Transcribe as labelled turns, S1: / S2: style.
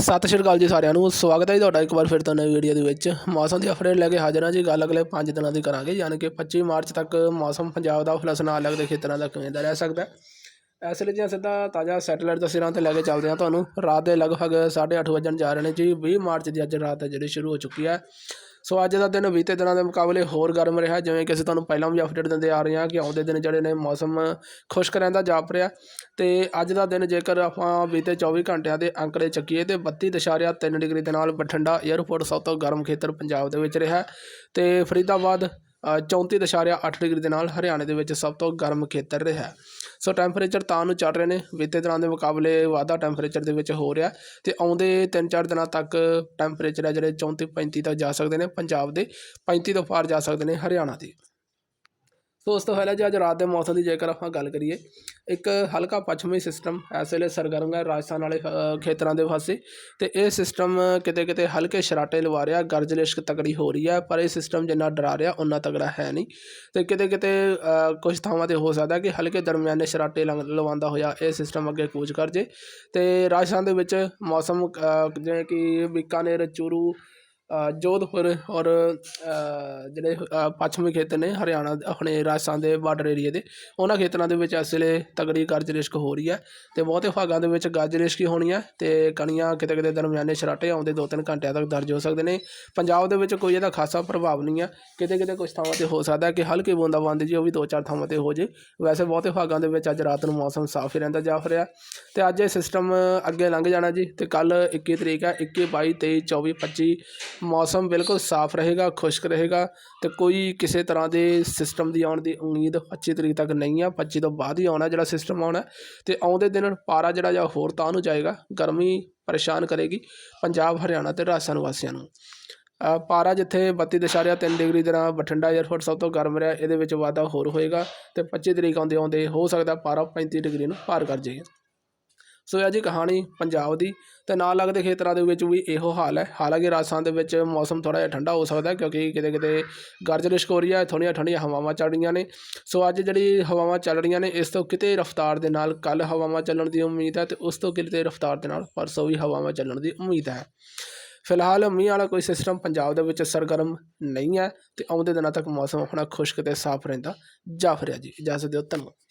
S1: ਸਤਿ ਸ਼੍ਰੀ ਅਕਾਲ ਜੀ ਸਾਰਿਆਂ ਨੂੰ। ਸਵਾਗਤ ਹੈ ਜੀ ਤੁਹਾਡਾ ਇੱਕ ਵਾਰ ਫਿਰ ਤੋਂ ਨਵੀਂ ਵੀਡੀਓ ਦੇ ਵਿੱਚ। ਮੌਸਮ ਦੀ ਅਪਡੇਟ ਲੈ ਕੇ ਹਾਜ਼ਰ ਹਾਂ ਜੀ। ਗੱਲ ਅਗਲੇ 5 ਦਿਨਾਂ ਦੀ ਕਰਾਂਗੇ। ਯਾਨੀ ਕਿ 25 ਮਾਰਚ ਤੱਕ ਮੌਸਮ ਪੰਜਾਬ ਦਾ ਫਲਸ ਨਾਲ ਲੱਗਦੇ ਖੇਤਰਾਂ ਦਾ ਕਿਵੇਂ ਦਾ ਰਹਿ ਸਕਦਾ ਹੈ। ਇਸ ਲਈ ਜੀ ਸਿੱਧਾ ਤਾਜ਼ਾ ਸੈਟੇਲਾਈਟ ਤਸਵੀਰਾਂ ਤੇ ਲੈ ਕੇ ਚੱਲਦੇ ਹਾਂ ਤੁਹਾਨੂੰ। ਰਾਤ ਦੇ ਲਗਭਗ 8:30 ਵਜਣ ਜਾ ਰਹੇ ਨੇ ਜੀ। 20 ਮਾਰਚ ਦੀ ਅੱਜ ਰਾਤ ਹੈ ਜਿਹੜੀ ਸ਼ੁਰੂ ਹੋ ਚੁੱਕੀ ਹੈ। ਸੋ ਅੱਜ ਦਾ ਦਿਨ ਬੀਤੇ ਦਿਨਾਂ ਦੇ ਮੁਕਾਬਲੇ ਹੋਰ ਗਰਮ ਰਿਹਾ, ਜਿਵੇਂ ਕਿ ਅਸੀਂ ਤੁਹਾਨੂੰ ਪਹਿਲਾਂ ਵੀ ਅਪਡੇਟ ਦਿੰਦੇ ਆ ਰਹੇ ਹਾਂ ਕਿ ਆਉਂਦੇ ਦਿਨ ਜਿਹੜੇ ਨੇ ਮੌਸਮ ਖੁਸ਼ਕ ਰਹਿੰਦਾ, ਜਾਪ ਰਿਹਾ। ਤੇ ਅੱਜ ਦਾ ਦਿਨ ਜੇਕਰ ਆਪਾਂ ਬੀਤੇ 24 ਘੰਟਿਆਂ ਦੇ ਅੰਕੜੇ ਚੱਕੀਏ ਤੇ 32.3 ਡਿਗਰੀ ਦੇ ਨਾਲ ਬਠਿੰਡਾ 에ਅਰਪੋਰਟ ਸਭ ਤੋਂ ਗਰਮ ਖੇਤਰ ਪੰਜਾਬ ਦੇ ਵਿੱਚ ਰਿਹਾ। ਤੇ ਫਰੀਦਾਬਾਦ 34.8 ਡਿਗਰੀ ਦੇ ਨਾਲ ਹਰਿਆਣੇ ਦੇ ਵਿੱਚ ਸਭ ਤੋਂ ਗਰਮ ਖੇਤਰ ਰਿਹਾ ਸੋ ਟੈਂਪਰੇਚਰ ਤਾਂ ਨੂੰ ਚੜ ਰਹੇ ਨੇ, ਬੀਤੇ ਦਿਨਾਂ ਦੇ ਮੁਕਾਬਲੇ ਵਾਧਾ ਟੈਂਪਰੇਚਰ ਦੇ ਵਿੱਚ ਹੋ ਰਿਹਾ ਤੇ ਆਉਂਦੇ 3-4 ਦਿਨਾਂ ਤੱਕ ਟੈਂਪਰੇਚਰ ਹੈ ਜਿਹੜੇ 34-35 ਤੱਕ ਜਾ ਸਕਦੇ ਨੇ, ਪੰਜਾਬ ਦੇ 35 ਤੋਂ ਪਾਰ ਜਾ ਸਕਦੇ ਨੇ, ਹਰਿਆਣਾ ਦੇ। ਸੋ ਉਸ ਤੋਂ ਪਹਿਲਾਂ ਜੇ ਅੱਜ ਰਾਤ ਦੇ ਮੌਸਮ ਦੀ ਜੇਕਰ ਆਪਾਂ ਗੱਲ ਕਰੀਏ ਇੱਕ ਹਲਕਾ ਪੱਛਮੀ ਸਿਸਟਮ ਇਸ ਵੇਲੇ ਸਰਗਰਮ ਹੈ ਰਾਜਸਥਾਨ ਵਾਲੇ ਖੇਤਰਾਂ ਦੇ ਪਾਸੇ ਤੇ ਇਹ ਸਿਸਟਮ ਕਿਤੇ ਕਿਤੇ ਹਲਕੇ ਸ਼ਰਾਟੇ ਲਵਾ ਰਿਹਾ ਗਰਜ ਲਿਸ਼ਕ ਤਕੜੀ ਹੋ ਰਹੀ ਹੈ ਪਰ ਇਹ ਸਿਸਟਮ ਜਿੰਨਾ ਡਰਾ ਰਿਹਾ ਉਨਾ ਤਕੜਾ ਹੈ ਨਹੀਂ। ਤੇ ਕਿਤੇ ਕਿਤੇ ਅ, ਕੁਝ ਥਾਵਾਂ ਤੇ ਹੋ ਸਕਦਾ ਕਿ ਹਲਕੇ ਦਰਮਿਆਨੇ ਸ਼ਰਾਟੇ ਲੰਗ- ਲਵਾਉਂਦਾ ਹੋਇਆ ਇਹ ਸਿਸਟਮ ਅੱਗੇ ਕੂਚ ਕਰ ਜੇ। ਤੇ ਰਾਜਸਥਾਨ ਦੇ ਵਿੱਚ ਮੌਸਮ ਜਿਵੇਂ ਕਿ ਬੀਕਾਨੇਰ ਚੂਰੂ ਅ, ਜੋਧਪੁਰ ਔਰ ਜਿਹੜੇ ਪੱਛਮੀ ਖੇਤਰ ਨੇ ਹਰਿਆਣਾ ਆਪਣੇ ਰਾਜਸਥਾਨ ਦੇ ਬਾਰਡਰ ਏਰੀਏ ਦੇ ਉਹਨਾਂ ਖੇਤਰਾਂ ਦੇ ਵਿੱਚ ਇਸ ਵੇਲੇ ਤਕੜੀ ਗਰਜ ਰਿਸ਼ਕ ਹੋ ਰਹੀ ਹੈ ਅਤੇ ਬਹੁਤੇ ਭਾਗਾਂ ਦੇ ਵਿੱਚ ਗਰਜ ਰਿਸ਼ਕ ਹੀ ਹੋਣੀ ਹੈ ਅਤੇ ਕਣੀਆਂ ਕਿਤੇ ਕਿਤੇ ਦਰਮਿਆਨੇ ਸ਼ਰਾਟੇ ਆਉਂਦੇ ਦੋ ਤਿੰਨ ਘੰਟਿਆਂ ਤੱਕ ਦਰਜ ਹੋ ਸਕਦੇ ਨੇ। ਪੰਜਾਬ ਦੇ ਵਿੱਚ ਕੋਈ ਇਹਦਾ ਖਾਸਾ ਪ੍ਰਭਾਵ ਨਹੀਂ ਹੈ। ਕਿਤੇ ਕਿਤੇ ਕੁਝ ਥਾਵਾਂ ਤੇ ਹੋ ਸਕਦਾ ਕਿ ਹਲਕੀ ਬੂੰਦਾਬਾਂਦੀ ਜੀ ਉਹ ਵੀ ਦੋ ਚਾਰ ਥਾਵਾਂ ਤੇ ਹੋ ਜੇ। ਵੈਸੇ ਬਹੁਤੇ ਭਾਗਾਂ ਦੇ ਵਿੱਚ ਅੱਜ ਰਾਤ ਨੂੰ ਮੌਸਮ ਸਾਫ਼ ਹੀ ਰਹਿੰਦਾ ਜਾ ਰਿਹਾ ਅਤੇ ਅੱਜ ਇਹ ਸਿਸਟਮ ਅੱਗੇ ਲੰਘ ਜਾਣਾ ਜੀ ਅਤੇ ਕੱਲ 21 ਤਰੀਕ ਹੈ ਇੱਕੀ ਬਾਈ ਤੇਈ ਚੌਵੀ ਪੱਚੀ ਮੌਸਮ ਬਿਲਕੁਲ ਸਾਫ਼ ਰਹੇਗਾ, ਖੁਸ਼ਕ ਰਹੇਗਾ ਤੇ ਕੋਈ ਕਿਸੇ ਤਰ੍ਹਾਂ ਦੇ ਸਿਸਟਮ ਦੀ ਆਉਣ ਦੀ ਉਮੀਦ 25 ਤਰੀਕ ਤੱਕ ਨਹੀਂ ਆ 25 ਤੋਂ ਬਾਅਦ ਹੀ ਆਉਣਾ ਜਿਹੜਾ ਸਿਸਟਮ ਆਉਣਾ ਤੇ ਆਉਂਦੇ ਦਿਨ ਪਾਰਾ ਜਿਹੜਾ ਜਾਂ ਹੋਰ ਤਾਂ ਨੂੰ ਜਾਏਗਾ, ਗਰਮੀ ਪਰੇਸ਼ਾਨ ਕਰੇਗੀ ਪੰਜਾਬ, ਹਰਿਆਣਾ ਤੇ ਰਾਜਸਥਾਨ ਵਾਸੀਆਂ ਨੂੰ। ਪਾਰਾ ਜਿੱਥੇ 32.3 ਡਿਗਰੀ ਦੇ ਨਾਲ ਬਠਿੰਡਾ 에ਅਰਪੋਰਟ ਸਭ ਤੋਂ ਗਰਮ ਰਿਹਾ, ਇਹਦੇ ਵਿੱਚ ਵਾਧਾ ਹੋਰ ਹੋਏਗਾ ਤੇ 25 ਤਰੀਕ ਆਉਂਦੇ ਆਉਂਦੇ ਹੋ ਸਕਦਾ ਪਾਰਾ 35 ਡਿਗਰੀ ਨੂੰ ਪਾਰ ਕਰ ਜਾਏ ਸੋ ਇਹ ਜੀ ਕਹਾਣੀ ਪੰਜਾਬ ਦੀ ਤੇ ਨਾਲ ਲੱਗਦੇ ਖੇਤਰਾਂ ਦੇ ਵਿੱਚ ਵੀ ਇਹੋ ਹਾਲ ਹੈ। ਹਾਲਾਂਕਿ ਰਾਜਸਥਾਨ ਦੇ ਵਿੱਚ ਮੌਸਮ ਥੋੜਾ ਜਿਹਾ ਠੰਡਾ ਹੋ ਸਕਦਾ ਕਿਉਂਕਿ ਕਿਤੇ ਕਿਤੇ ਗਰਜਰਿਸ਼ ਹੋ ਰਹੀ ਹੈ ਥੋੜ੍ਹੀਆਂ ਠੰਡੀਆਂ ਹਵਾਵਾਂ ਚੱਲ ਰਹੀਆਂ ਨੇ। ਸੋ ਅੱਜ ਜਿਹੜੀ ਹਵਾਵਾਂ ਚੱਲ ਰਹੀਆਂ ਨੇ, ਇਸ ਤੋਂ ਕਿਤੇ ਰਫ਼ਤਾਰ ਦੇ ਨਾਲ ਕੱਲ ਹਵਾਵਾਂ ਚੱਲਣ ਦੀ ਉਮੀਦ ਹੈ ਤੇ ਉਸ ਤੋਂ ਕਿਤੇ ਰਫ਼ਤਾਰ ਦੇ ਨਾਲ ਪਰਸੋਂ ਵੀ ਹਵਾਵਾਂ ਚੱਲਣ ਦੀ ਉਮੀਦ ਹੈ। ਫਿਲਹਾਲ ਮੀਂਹ ਵਾਲਾ ਕੋਈ ਸਿਸਟਮ ਪੰਜਾਬ ਦੇ ਵਿੱਚ ਸਰਗਰਮ ਨਹੀਂ ਹੈ ਤੇ ਆਉਂਦੇ ਦਿਨਾਂ ਤੱਕ ਮੌਸਮ ਆਪਣਾ ਖੁਸ਼ਕ ਤੇ ਸਾਫ਼ ਰਹਿੰਦਾ ਜਾ ਫਿਰਿਆ ਜੀ। ਇਜਾਜ਼ਤ ਦਿਓ, ਧੰਨਵਾਦ।